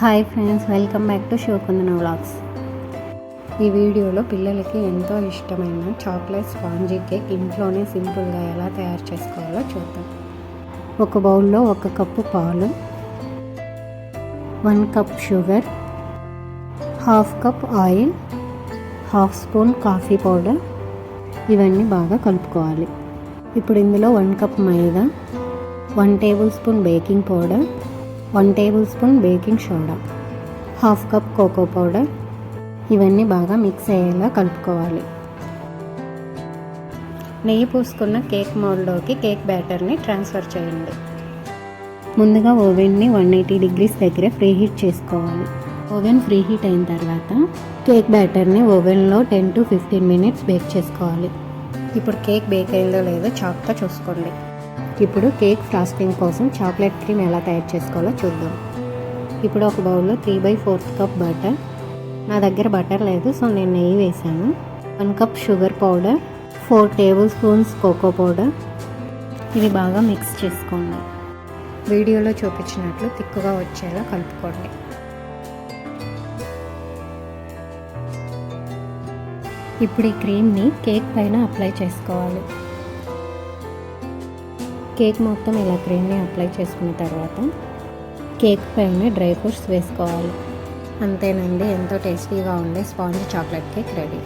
Hi friends welcome back to Shivakundana vlogs. ఈ వీడియోలో పిల్లలకి ఎంతో ఇష్టమైన చాక్లెట్ స్పాంజీ కేక్ ఇంట్లోనే సింపుల్గా ఎలా తయారు చేసుకోవాలో చూద్దాం. ఒక బౌల్లో ఒక కప్పు పాలు one cup sugar half cup oil half spoon coffee powder ఇవన్నీ బాగా కలుపుకోవాలి. ఇప్పుడు ఇందులో one cup maida one table spoon baking powder one table spoon baking soda half cup cocoa powder. ఇవన్నీ బాగా మిక్స్ అయ్యేలా కలుపుకోవాలి. నెయ్యి పూసుకున్న కేక్ మోల్డ్లోకి కేక్ బ్యాటర్ని ట్రాన్స్ఫర్ చేయండి. ముందుగా ఓవెన్ని వన్ ఎయిటీ డిగ్రీస్ దగ్గర ఫ్రీ హీట్ చేసుకోవాలి. ఓవెన్ ఫ్రీ హీట్ అయిన తర్వాత కేక్ బ్యాటర్ని ఓవెన్లో ten to fifteen minutes bake చేసుకోవాలి. ఇప్పుడు కేక్ బేక్ అయిందో లేదో చాక్తో చూసుకోండి. ఇప్పుడు కేక్ ఫ్రాస్టింగ్ కోసం చాక్లెట్ క్రీమ్ ఎలా తయారు చేసుకోవాలో చూద్దాం. ఇప్పుడు ఒక బౌల్లో three by fourth cup butter నా దగ్గర బటర్ లేదు సో నేను నెయ్యి వేసాను one cup sugar powder four tablespoons cocoa powder ఇది బాగా మిక్స్ చేసుకోండి. వీడియోలో చూపించినట్లు తిక్కుగా వచ్చేలా కలుపుకోండి. ఇప్పుడు ఈ క్రీమ్ని కేక్ పైన అప్లై చేసుకోవాలి. కేక్ మొత్తం ఇలా క్రీమ్ని అప్లై చేసుకున్న తర్వాత కేక్ పైన డ్రై ఫ్రూట్స్ వేసుకోవాలి. అంతేనండి ఎంతో టేస్టీగా ఉండే స్పాంజ్ చాక్లెట్ కేక్ రెడీ.